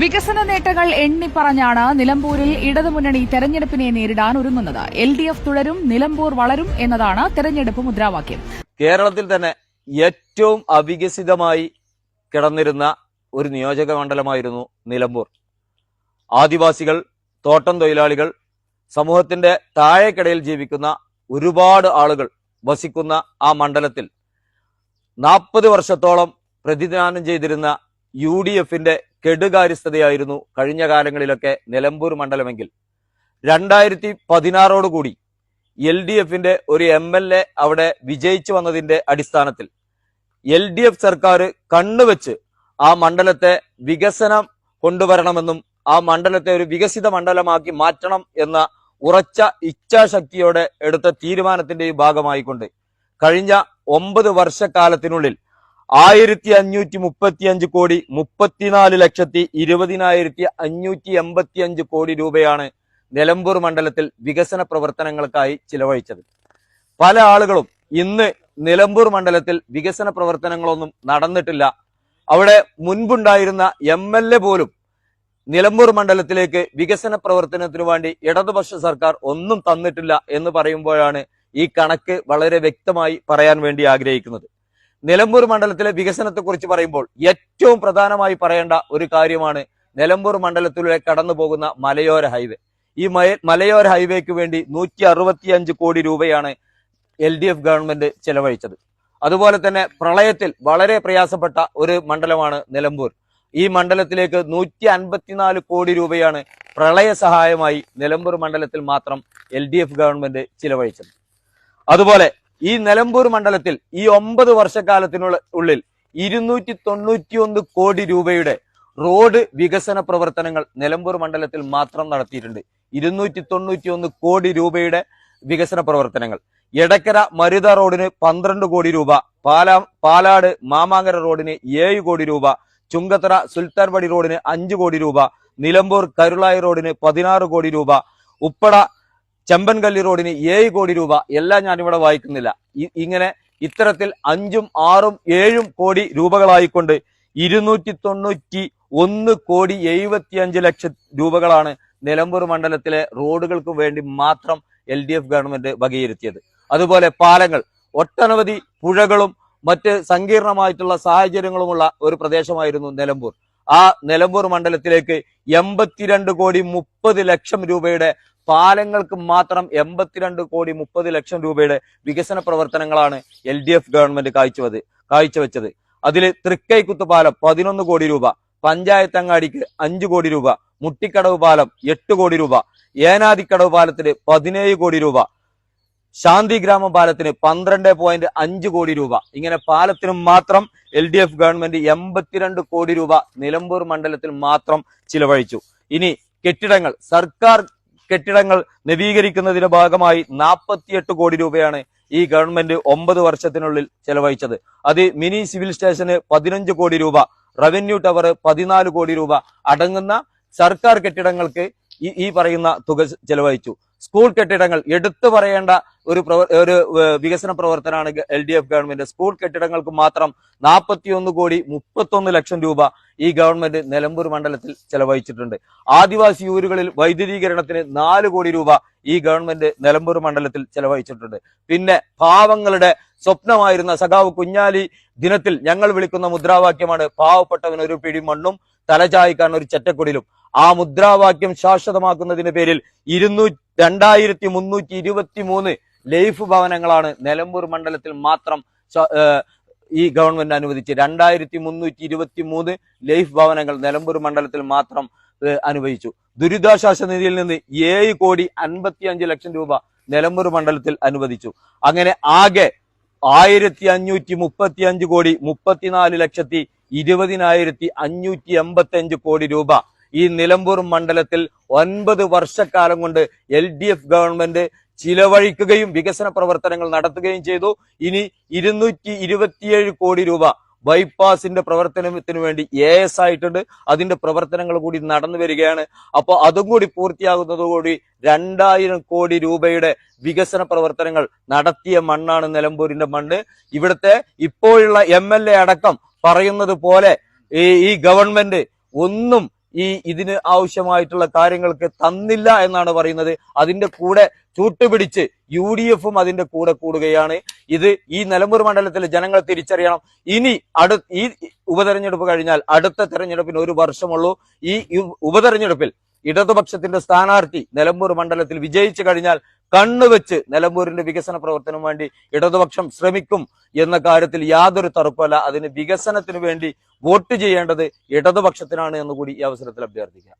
വികസന നേട്ടങ്ങൾ എണ്ണിപ്പറഞ്ഞാണ് നിലമ്പൂരിൽ ഇടതുമുന്നണി തെരഞ്ഞെടുപ്പിനെ നേരിടാൻ ഒരുങ്ങുന്നത്. എൽ ഡി എഫ് തുടരും നിലമ്പൂർ വളരും എന്നതാണ് തെരഞ്ഞെടുപ്പ് മുദ്രാവാക്യം. കേരളത്തിൽ തന്നെ ഏറ്റവും അവികസിതമായി കിടന്നിരുന്ന ഒരു നിയോജക മണ്ഡലമായിരുന്നു നിലമ്പൂർ. ആദിവാസികൾ തോട്ടം തൊഴിലാളികൾ സമൂഹത്തിന്റെ താഴേക്കിടയിൽ ജീവിക്കുന്ന ഒരുപാട് ആളുകൾ വസിക്കുന്ന ആ മണ്ഡലത്തിൽ നാൽപ്പത് വർഷത്തോളം പ്രതിദാനം ചെയ്തിരുന്ന യു ഡി എഫിന്റെ കെടുകാര്യസ്ഥതയായിരുന്നു കഴിഞ്ഞ കാലങ്ങളിലൊക്കെ നിലമ്പൂർ മണ്ഡലമെങ്കിൽ. രണ്ടായിരത്തി പതിനാറോടുകൂടി എൽ ഡി എഫിന്റെ ഒരു എം എൽ എ അവിടെ വിജയിച്ചു വന്നതിന്റെ അടിസ്ഥാനത്തിൽ എൽ ഡി എഫ് സർക്കാർ കണ്ണുവെച്ച് ആ മണ്ഡലത്തെ വികസനം കൊണ്ടുവരണമെന്നും ആ മണ്ഡലത്തെ ഒരു വികസിത മണ്ഡലമാക്കി മാറ്റണം എന്ന ഉറച്ച ഇച്ഛാശക്തിയോടെ എടുത്ത തീരുമാനത്തിന്റെ ഭാഗമായിക്കൊണ്ട് കഴിഞ്ഞ ഒമ്പത് വർഷക്കാലത്തിനുള്ളിൽ ആയിരത്തി അഞ്ഞൂറ്റി മുപ്പത്തി അഞ്ച് കോടി മുപ്പത്തിനാല് ലക്ഷത്തി ഇരുപതിനായിരത്തി അഞ്ഞൂറ്റി എൺപത്തി അഞ്ച് കോടി രൂപയാണ് നിലമ്പൂർ മണ്ഡലത്തിൽ വികസന പ്രവർത്തനങ്ങൾക്കായി ചിലവഴിച്ചത്. പല ആളുകളും ഇന്ന് നിലമ്പൂർ മണ്ഡലത്തിൽ വികസന പ്രവർത്തനങ്ങളൊന്നും നടന്നിട്ടില്ല. അവിടെ മുൻപുണ്ടായിരുന്ന എം എൽ എ പോലും നിലമ്പൂർ മണ്ഡലത്തിലേക്ക് വികസന പ്രവർത്തനത്തിനു വേണ്ടി ഇടതുപക്ഷ സർക്കാർ ഒന്നും തന്നിട്ടില്ല എന്ന് പറയുമ്പോഴാണ് ഈ കണക്ക് വളരെ വ്യക്തമായി പറയാൻ വേണ്ടി ആഗ്രഹിക്കുന്നത്. നിലമ്പൂർ മണ്ഡലത്തിലെ വികസനത്തെക്കുറിച്ച് പറയുമ്പോൾ ഏറ്റവും പ്രധാനമായി പറയേണ്ട ഒരു കാര്യമാണ് നിലമ്പൂർ മണ്ഡലത്തിലൂടെ കടന്നു പോകുന്ന മലയോര ഹൈവേ. ഈ മലയോര ഹൈവേക്ക് വേണ്ടി നൂറ്റി അറുപത്തിയഞ്ച് കോടി രൂപയാണ് എൽ ഡി എഫ് ഗവൺമെന്റ് ചെലവഴിച്ചത്. അതുപോലെ തന്നെ പ്രളയത്തിൽ വളരെ പ്രയാസപ്പെട്ട ഒരു മണ്ഡലമാണ് നിലമ്പൂർ. ഈ മണ്ഡലത്തിലേക്ക് നൂറ്റി അൻപത്തിനാല് കോടി രൂപയാണ് പ്രളയ സഹായമായി നിലമ്പൂർ മണ്ഡലത്തിൽ മാത്രം എൽ ഗവൺമെന്റ് ചിലവഴിച്ചത്. അതുപോലെ ഈ നിലമ്പൂർ മണ്ഡലത്തിൽ ഈ ഒമ്പത് വർഷക്കാലത്തിനുള്ള ഉള്ളിൽ ഇരുന്നൂറ്റി തൊണ്ണൂറ്റിയൊന്ന് കോടി രൂപയുടെ റോഡ് വികസന പ്രവർത്തനങ്ങൾ നിലമ്പൂർ മണ്ഡലത്തിൽ മാത്രം നടത്തിയിട്ടുണ്ട്. ഇരുന്നൂറ്റി തൊണ്ണൂറ്റി ഒന്ന് കോടി രൂപയുടെ വികസന പ്രവർത്തനങ്ങൾ. എടക്കര മരുത റോഡിന് പന്ത്രണ്ട് കോടി രൂപ പാലാ പാലാട് മാമാങ്കര റോഡിന് ഏഴ് കോടി രൂപ ചുങ്കത്തറ സുൽത്താൻപടി റോഡിന് അഞ്ച് കോടി രൂപ നിലമ്പൂർ കരുളായി റോഡിന് പതിനാറ് കോടി രൂപ ഉപ്പട ചെമ്പൻകല്ലി റോഡിന് ഏഴ് കോടി രൂപ. എല്ലാം ഞാനിവിടെ വായിക്കുന്നില്ല. ഇങ്ങനെ ഇത്തരത്തിൽ അഞ്ചും ആറും ഏഴും കോടി രൂപകളായിക്കൊണ്ട് ഇരുന്നൂറ്റി തൊണ്ണൂറ്റി ഒന്ന് കോടി എഴുപത്തിയഞ്ച് ലക്ഷം രൂപകളാണ് നിലമ്പൂർ മണ്ഡലത്തിലെ റോഡുകൾക്ക് വേണ്ടി മാത്രം എൽ ഡി എഫ് ഗവൺമെന്റ് വകയിരുത്തിയത്. അതുപോലെ പാലങ്ങൾ ഒട്ടനവധി പുഴകളും മറ്റ് സങ്കീർണമായിട്ടുള്ള സാഹചര്യങ്ങളുമുള്ള ഒരു പ്രദേശമായിരുന്നു നിലമ്പൂർ. ആ നിലമ്പൂർ മണ്ഡലത്തിലേക്ക് എൺപത്തിരണ്ട് കോടി മുപ്പത് ലക്ഷം രൂപയുടെ പാലങ്ങൾക്ക് മാത്രം എൺപത്തിരണ്ട് കോടി മുപ്പത് ലക്ഷം രൂപയുടെ വികസന പ്രവർത്തനങ്ങളാണ് എൽ ഡി എഫ് ഗവൺമെന്റ് കാഴ്ചവത് കാഴ്ചവെച്ചത്. അതിൽ തൃക്കൈക്കുത്ത് പാലം പതിനൊന്ന് കോടി രൂപ പഞ്ചായത്ത് അങ്ങാടിക്ക് അഞ്ചു കോടി രൂപ മുട്ടിക്കടവ് പാലം എട്ട് കോടി രൂപ ഏനാദിക്കടവ് പാലത്തിന് പതിനേഴ് കോടി രൂപ ശാന്തി ഗ്രാമ പാലത്തിന് പന്ത്രണ്ട് പോയിന്റ് അഞ്ച് കോടി രൂപ. ഇങ്ങനെ പാലത്തിന് മാത്രം എൽ ഡി എഫ് ഗവൺമെന്റ് എൺപത്തിരണ്ട് കോടി രൂപ നിലമ്പൂർ മണ്ഡലത്തിൽ മാത്രം ചിലവഴിച്ചു. ഇനി കെട്ടിടങ്ങൾ സർക്കാർ കെട്ടിടങ്ങൾ നവീകരിക്കുന്നതിന്റെ ഭാഗമായി നാൽപ്പത്തിയെട്ട് കോടി രൂപയാണ് ഈ ഗവൺമെന്റ് ഒമ്പത് വർഷത്തിനുള്ളിൽ ചെലവഴിച്ചത്. അത് മിനി സിവിൽ സ്റ്റേഷന് പതിനഞ്ച് കോടി രൂപ റവന്യൂ ടവർ പതിനാല് കോടി രൂപ അടങ്ങുന്ന സർക്കാർ കെട്ടിടങ്ങൾക്ക് ഈ പറയുന്ന തുക ചെലവഴിച്ചു. സ്കൂൾ കെട്ടിടങ്ങൾ എടുത്തു പറയേണ്ട ഒരു ഒരു വികസന പ്രവർത്തനമാണ് L D F government. School കെട്ടിടങ്ങൾക്ക് മാത്രം നാൽപ്പത്തിയൊന്ന് കോടി മുപ്പത്തൊന്ന് ലക്ഷം രൂപ ഈ ഗവൺമെന്റ് നിലമ്പൂർ മണ്ഡലത്തിൽ ചെലവഴിച്ചിട്ടുണ്ട്. ആദിവാസി ഊരുകളിൽ വൈദ്യുതീകരണത്തിന് നാല് കോടി രൂപ ഈ ഗവൺമെന്റ് നിലമ്പൂർ മണ്ഡലത്തിൽ ചെലവഴിച്ചിട്ടുണ്ട്. പിന്നെ പാവങ്ങളുടെ സ്വപ്നമായിരുന്ന സഖാവ് കുഞ്ഞാലി ദിനത്തിൽ ഞങ്ങൾ വിളിക്കുന്ന മുദ്രാവാക്യമാണ് പാവപ്പെട്ടവന് ഒരു പിടി മണ്ണും തലചായ്ക്കാൻ ഒരു ചെറ്റക്കുടിലും. ആ മുദ്രാവാക്യം ശാശ്വതമാക്കുന്നതിന്റെ പേരിൽ ഇരുന്നൂ രണ്ടായിരത്തി മുന്നൂറ്റി ഇരുപത്തി മൂന്ന് ലൈഫ് ഭവനങ്ങളാണ് നിലമ്പൂർ മണ്ഡലത്തിൽ മാത്രം ഈ ഗവൺമെന്റ് അനുവദിച്ച് രണ്ടായിരത്തി മുന്നൂറ്റി ഇരുപത്തി മൂന്ന് ലൈഫ് ഭവനങ്ങൾ നിലമ്പൂർ മണ്ഡലത്തിൽ മാത്രം അനുവദിച്ചു. ദുരിതാശ്വാസ നിധിയിൽ നിന്ന് ഏഴ് കോടി അൻപത്തി അഞ്ച് ലക്ഷം രൂപ നിലമ്പൂർ മണ്ഡലത്തിൽ അനുവദിച്ചു. അങ്ങനെ ആകെ ആയിരത്തി അഞ്ഞൂറ്റി മുപ്പത്തി അഞ്ച് കോടി മുപ്പത്തിനാല് ലക്ഷത്തി ഇരുപതിനായിരത്തി അഞ്ഞൂറ്റി എൺപത്തി അഞ്ച് കോടി രൂപ ഈ നിലമ്പൂർ മണ്ഡലത്തിൽ ഒൻപത് വർഷക്കാലം കൊണ്ട് എൽ ഡി എഫ് ഗവൺമെന്റ് ചിലവഴിക്കുകയും വികസന പ്രവർത്തനങ്ങൾ നടത്തുകയും ചെയ്തു. ഇനി ഇരുന്നൂറ്റി ഇരുപത്തിയേഴ് കോടി രൂപ ബൈപ്പാസിന്റെ പ്രവർത്തനത്തിന് വേണ്ടി എ എസ് ആയിട്ടുണ്ട്. അതിന്റെ പ്രവർത്തനങ്ങൾ കൂടി നടന്നു വരികയാണ്. അപ്പോൾ അതും കൂടി പൂർത്തിയാകുന്നതോടുകൂടി രണ്ടായിരം കോടി രൂപയുടെ വികസന പ്രവർത്തനങ്ങൾ നടത്തിയ മണ്ണാണ് നിലമ്പൂരിന്റെ മണ്ണ്. ഇവിടുത്തെ ഇപ്പോഴുള്ള എം അടക്കം പറയുന്നത് പോലെ ഈ ഈ ഗവൺമെന്റ് ഒന്നും ഈ ഇതിന് ആവശ്യമായിട്ടുള്ള കാര്യങ്ങൾക്ക് തന്നില്ല എന്നാണ് പറയുന്നത്. അതിന്റെ കൂടെ ചൂട്ടുപിടിച്ച് യു ഡി എഫും അതിന്റെ കൂടെ കൂടുകയാണ്. ഇത് ഈ നിലമ്പൂർ മണ്ഡലത്തിലെ ജനങ്ങൾ തിരിച്ചറിയണം. ഇനി അടു ഈ ഉപതെരഞ്ഞെടുപ്പ് കഴിഞ്ഞാൽ അടുത്ത തെരഞ്ഞെടുപ്പിന് ഒരു വർഷമുള്ളൂ. ഈ ഉപതെരഞ്ഞെടുപ്പിൽ ഇടതുപക്ഷത്തിന്റെ സ്ഥാനാർത്ഥി നിലമ്പൂർ മണ്ഡലത്തിൽ വിജയിച്ചു കഴിഞ്ഞാൽ കണ്ണുവെച്ച് നിലമ്പൂരിന്റെ വികസന പ്രവർത്തനം വേണ്ടി ഇടതുപക്ഷം ശ്രമിക്കും എന്ന കാര്യത്തിൽ യാതൊരു തറുപ്പല്ല അതിന് വികസനത്തിന് വേണ്ടി വോട്ട് ചെയ്യേണ്ടത് ഇടതുപക്ഷത്തിനാണ് എന്ന് കൂടി ഈ അവസരത്തിൽ അഭ്യർത്ഥിക്കാം.